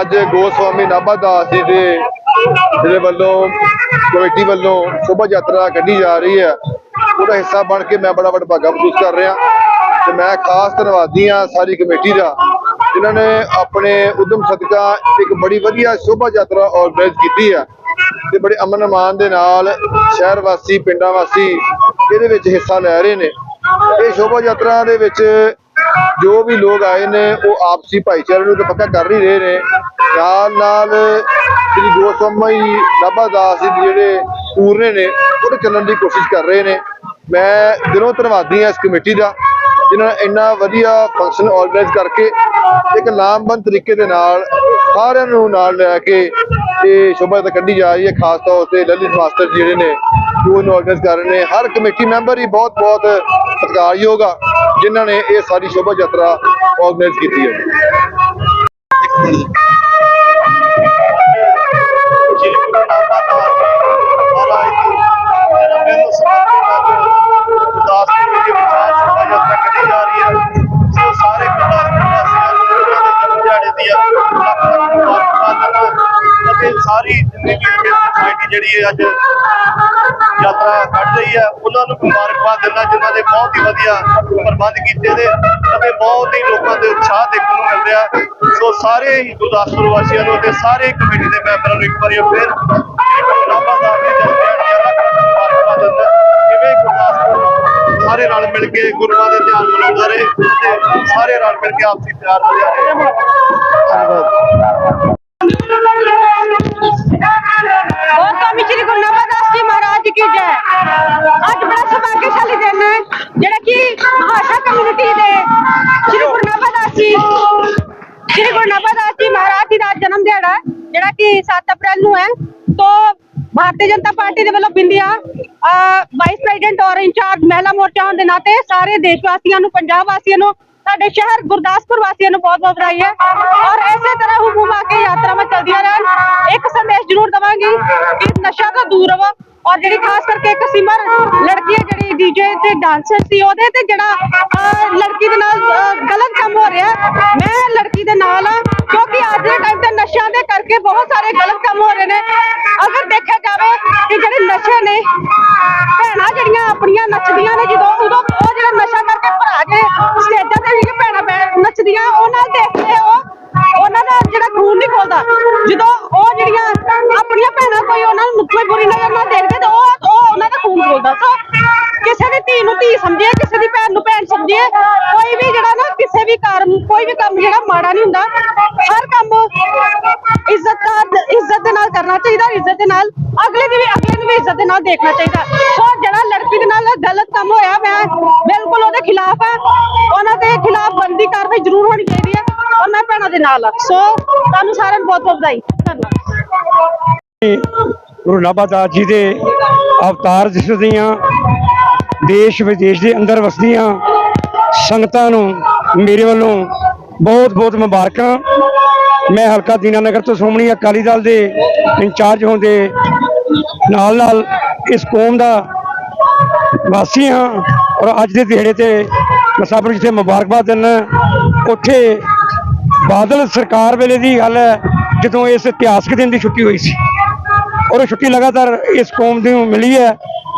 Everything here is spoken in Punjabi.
ਅੱਜ ਗੋਸਵਾਮੀ ਨਾਭਾ ਦਾਸ ਜੀ ਦੇ ਜਿਹੜੇ ਵੱਲੋਂ, ਕਮੇਟੀ ਵੱਲੋਂ ਸ਼ੋਭਾ ਯਾਤਰਾ ਕੱਢੀ ਜਾ ਰਹੀ ਹੈ। ਉਹਦਾ ਹਿੱਸਾ ਬਣ ਕੇ ਮੈਂ ਬੜਾ ਵਡਭਾਗਾ ਮਹਿਸੂਸ ਕਰ ਰਿਹਾ। ਤੇ ਮੈਂ ਖਾਸ ਧੰਨਵਾਦੀ ਹਾਂ ਸਾਰੀ ਕਮੇਟੀ ਦਾ, ਜਿਨ੍ਹਾਂ ਨੇ ਆਪਣੇ ਉਦਮ ਸਦਕਾ ਇੱਕ ਬੜੀ ਵਧੀਆ ਸ਼ੋਭਾ ਯਾਤਰਾ ਆਰਗੇਨਾਈਜ਼ ਕੀਤੀ ਹੈ। ਤੇ ਬੜੇ ਅਮਨ ਅਮਾਨ ਦੇ ਨਾਲ ਸ਼ਹਿਰ ਵਾਸੀ, ਪਿੰਡਾਂ ਵਾਸੀ ਇਹਦੇ ਵਿੱਚ ਹਿੱਸਾ ਲੈ ਰਹੇ ਨੇ। ਇਹ ਸ਼ੋਭਾ ਯਾਤਰਾ ਦੇ ਵਿੱਚ ਜੋ ਵੀ ਲੋਕ ਆਏ ਨੇ, ਉਹ ਆਪਸੀ ਭਾਈਚਾਰੇ ਨੂੰ ਤਾਂ ਪੱਕਾ ਕਰ ਹੀ ਰਹੇ ਨੇ। ਨਾਲ ਨਾਲ ਸ੍ਰੀ ਗੋਸਵਾਮੀ ਬਾਬਾ ਦਾਸ ਜੀ ਜਿਹੜੇ ਪੂਰਨੇ ਨੇ, ਉਹ ਚੱਲਣ ਦੀ ਕੋਸ਼ਿਸ਼ ਕਰ ਰਹੇ ਨੇ। ਮੈਂ ਦਿਲੋਂ ਧੰਨਵਾਦੀ ਹਾਂ ਇਸ ਕਮੇਟੀ ਦਾ, ਜਿਨ੍ਹਾਂ ਨੇ ਇੰਨਾ ਵਧੀਆ ਫੰਕਸ਼ਨ ਆਰਗੇਨਾਈਜ਼ ਕਰਕੇ ਇੱਕ ਲਾਮਬੰਦ ਤਰੀਕੇ ਦੇ ਨਾਲ ਸਾਰਿਆਂ ਨੂੰ ਨਾਲ ਲੈ ਕੇ ਇਹ ਸ਼ੋਭਾ ਤਾਂ ਕੱਢੀ ਜਾ ਰਹੀ ਹੈ, ਖਾਸ ਤੌਰ ਤੇ ਲਲਿਤ ਮਾਸਟਰ ਜੀ ਜਿਹੜੇ ਨੇ ਜੋ ਇਹਨੂੰ ਆਰਗੇਨਾਈਜ਼ ਕਰ ਰਹੇ ਨੇ। ਹਰ ਕਮੇਟੀ ਮੈਂਬਰ ਹੀ ਬਹੁਤ ਬਹੁਤ ਸਤਿਕਾਰਯੋਗ ਆ। ਜਿਨ੍ਹਾਂ ਨੇ ਇਹ ਸਾਰੀ ਸ਼ੋਭਾ ਯਾਤਰਾ ਆਰਗੇਨਾਈਜ਼ ਕੀਤੀ ਹੈ। ਗੁਰਦਾਸਪੁਰ ਦੇ ਜਾ ਰਹੀ ਹੈ ਸਾਰੀ ਜ਼ਿੰਦਗੀ ਜਿਹੜੀ ਹੈ ਅੱਜ ਯਾਤਰਾ ਕੱਢ ਰਹੀ ਹੈ। ਉਹਨਾਂ ਨੂੰ ਮੁਬਾਰਕਬਾਦ ਦਿੰਦਾ ਜਿਨ੍ਹਾਂ ਨੇ ਬਹੁਤ ਹੀ ਵਧੀਆ ਪ੍ਰਬੰਧ ਕੀਤੇ ਨੇ ਅਤੇ ਬਹੁਤ ਹੀ ਲੋਕਾਂ ਦੇ ਉਤਸ਼ਾਹ ਦੇਖਣ ਨੂੰ ਮਿਲ ਰਿਹਾ ਸੋ ਸਾਰੇ ਹੀ ਗੁਰਦਾਸਪੁਰ ਵਾਸੀਆਂ ਨੂੰ ਅਤੇ ਸਾਰੇ ਕਮੇਟੀ ਦੇ ਮੈਂਬਰਾਂ ਨੂੰ ਇੱਕ ਵਾਰੀ ਫਿਰ ਨਾਭਾ ਦਾ ਦੇ ਮੁਬਾਰਕਬਾਦ ਦਿੰਦਾ ਕਿਵੇਂ ਗੁਰਦਾਸਪੁਰ ਸਾਰੇ ਰਲ ਮਿਲ ਕੇ ਗੁਰੂਆਂ ਦੇ ਧਿਆਨ ਮਨਾਉਂਦਾ ਰਹੇ ਅਤੇ ਸਾਰੇ ਰਲ ਮਿਲ ਕੇ ਆਪਸੀ ਪਿਆਰ ਵਧਿਆ ਰਹੇ। ਧੰਨਵਾਦ। की जय ਅੱਜ ਬੜਾ ਸੁਭਾਗਿਆਸ਼ਾਲੀ ਦਿਨ ਹੈ ਜਿਹੜਾ ਕਿ ਮਹਾਸ਼ਾ ਕਮਿਊਨਿਟੀ ਦੇ ਸ਼੍ਰੀ ਗੁਰੂ ਨਾਨਕਦਾਸ ਜੀ ਸ਼੍ਰੀ ਗੁਰੂ ਨਾਨਕਦਾਸ ਜੀ ਮਹਾਰਾਜ ਜੀ ਦਾ ਜਨਮ ਦਿਹਾੜਾ ਹੈ, ਜਿਹੜਾ ਕਿ 7 ਅਪ੍ਰੈਲ ਨੂੰ ਹੈ ਤੋਂ ਭਾਰਤੀ ਜਨਤਾ ਪਾਰਟੀ ਦੇ ਵੱਲੋਂ ਬਿੰਦੀਆਂ ਵਾਈਸ ਪ੍ਰੈਜ਼ੀਡੈਂਟ ਔਰ ਇੰਚਾਰਜ ਮਹਿਲਾ ਮੋਰਚਾ ਹੋਣ ਦੇ ਨਾਤੇ ਸਾਰੇ ਦੇਸ਼ ਵਾਸੀਆਂ ਨੂੰ ਪੰਜਾਬ ਵਾਸੀਆਂ ਨੂੰ ਸਾਡੇ ਸ਼ਹਿਰ ਗੁਰਦਾਸਪੁਰ ਵਾਸੀਆਂ ਨੂੰ ਬਹੁਤ ਬਹੁਤ ਵਧਾਈ ਹੈ ਔਰ ਐਸੇ ਤਰ੍ਹਾਂ ਹੁਕਮ ਆ ਕੇ ਯਾਤਰਾਵਾਂ ਚੱਲਦੀਆਂ ਰਹਿਣ ਇੱਕ ਸੰਦੇਸ਼ ਜ਼ਰੂਰ ਦਵਾਂਗੀ ਕਿ ਨਸ਼ਾ ਤੋਂ ਦੂਰ ਰਹੋ ਔਰ ਜਿਹੜੀ ਖਾਸ ਕਰਕੇ ਇੱਕ ਸਿਮਰ ਲੜਕੀ ਹੈ, ਜਿਹੜੀ ਡੀਜੇ ਤੇ ਡਾਂਸਰ ਸੀ, ਉਹਦੇ ਤੇ ਜਿਹੜਾ ਲੜਕੀ ਦੇ ਨਾਲ ਗਲਤ ਕੰਮ ਹੋ ਰਿਹਾ ਮੈਂ ਲੜਕੀ ਦੇ ਨਾਲ ਆ ਕਿਉਂਕਿ ਅੱਜ ਦੇ ਟਾਈਮ ਤੇ ਨਸ਼ਿਆਂ ਦੇ ਕਰਕੇ ਬਹੁਤ ਸਾਰੇ ਗਲਤ ਕੰਮ ਹੋ ਰਹੇ ਨੇ। ਅਗਰ ਦੇਖਿਆ ਜਾਵੇ ਕਿ ਜਿਹੜੇ ਨਸ਼ੇ ਨੇ, ਭੈਣਾਂ ਜਿਹੜੀਆਂ ਆਪਣੀਆਂ ਨੱਚਦੀਆਂ ਨੇ, ਜਦੋਂ ਉਦੋਂ ਉਹ ਜਿਹੜਾ ਨਸ਼ਾ ਕਰਕੇ ਭਰਾ ਕੇ ਸਟੇਜਾਂ ਤੇ ਵੀ ਭੈਣਾਂ ਬੈ- ਨੱਚਦੀਆਂ ਉਹ ਨਾਲ ਦੇਖਦੇ ਉਹ ਉਹਨਾਂ ਦਾ ਜਿਹੜਾ ਖੂਨ ਨਹੀਂ ਖੋਲਦਾ ਜਦੋਂ ਉਹ ਜਿਹੜੀਆਂ ਆਪਣੀਆਂ ਭੈਣਾਂ ਕੋਈ ਉਹਨਾਂ ਨੂੰ ਕੋਈ ਬੁਰੀ ਨਜ਼ਰ ਨਾਲ ਦੇਖਦੇ ਤਾਂ ਉਹ ਉਹ ਉਹਨਾਂ ਦਾ ਖੂਨ ਖੋਲਦਾ ਸੋ ਕਿਸੇ ਦੀ ਧੀ ਨੂੰ ਧੀ ਸਮਝੇ, ਕਿਸੇ ਦੀ ਭੈਣ ਨੂੰ ਭੈਣ ਸਮਝੇ, ਕੋਈ ਵੀ ਜਿਹੜਾ ਨਾ ਕਿਸੇ ਵੀ ਕਾਰਨ, ਕੋਈ ਵੀ ਕੰਮ ਜਿਹੜਾ ਮਾੜਾ ਨਹੀਂ ਹੁੰਦਾ, ਹਰ ਕੰਮ ਇੱਜ਼ਤ ਦਾ ਇੱਜ਼ਤ ਦੇ ਨਾਲ ਕਰਨਾ ਚਾਹੀਦਾ, ਇੱਜ਼ਤ ਦੇ ਨਾਲ ਅਗਲੇ ਦੀ ਵੀ ਅਗਲੇ ਨੂੰ ਵੀ ਇੱਜ਼ਤ ਦੇ ਨਾਲ ਦੇਖਣਾ ਚਾਹੀਦਾ। ਸੋ ਜਿਹੜਾ ਲੜਕੀ ਦੇ ਨਾਲ ਗਲਤ ਕੰਮ ਹੋਇਆ, ਮੈਂ ਬਿਲਕੁਲ ਉਹਦੇ ਖਿਲਾਫ ਆ। ਉਹਨਾਂ ਦੇ ਖਿਲਾਫ ਬੰਦੀ ਕਾਰਵਾਈ ਜ਼ਰੂਰ ਹੋਣੀ ਚਾਹੀਦੀ ਹੈ ਔਰ ਮੈਂ ਭੈਣਾਂ ਦੇ ਨਾਲ ਸੋ ਤੁਹਾਨੂੰ ਸਾਰਿਆਂ ਨੂੰ ਬਹੁਤ ਬਹੁਤ ਵਧਾਈ। ਧੰਨਵਾਦ। ਗੁਰੂ ਨਾਭਾ ਦਾਸ ਜੀ ਦੇ ਅਵਤਾਰ ਦਿਸਦੀਆਂ, ਦੇਸ਼ ਵਿਦੇਸ਼ ਦੇ ਅੰਦਰ ਵਸਦੀਆਂ ਸੰਗਤਾਂ ਨੂੰ ਮੇਰੇ ਵੱਲੋਂ ਬਹੁਤ ਬਹੁਤ ਮੁਬਾਰਕਾਂ। ਮੈਂ ਹਲਕਾ ਦੀਨਾਨਗਰ ਤੋਂ ਸ਼੍ਰੋਮਣੀ ਅਕਾਲੀ ਦਲ ਦੇ ਇੰਚਾਰਜ ਹੋਣ ਦੇ ਨਾਲ ਨਾਲ ਇਸ ਕੌਮ ਦਾ ਵਾਸੀ ਹਾਂ ਔਰ ਅੱਜ ਦੇ ਦਿਹਾੜੇ ਤੇ ਮੈਂ ਸਭ ਨੂੰ ਜਿੱਥੇ ਮੁਬਾਰਕਬਾਦ ਦਿੰਦਾ, ਉੱਥੇ ਬਾਦਲ ਸਰਕਾਰ ਵੇਲੇ ਦੀ ਗੱਲ ਹੈ, ਜਦੋਂ ਇਸ ਇਤਿਹਾਸਕ ਦਿਨ ਦੀ ਛੁੱਟੀ ਹੋਈ ਸੀ। ਔਰ ਉਹ ਛੁੱਟੀ ਲਗਾਤਾਰ ਇਸ ਕੌਮ ਨੂੰ ਮਿਲੀ ਹੈ।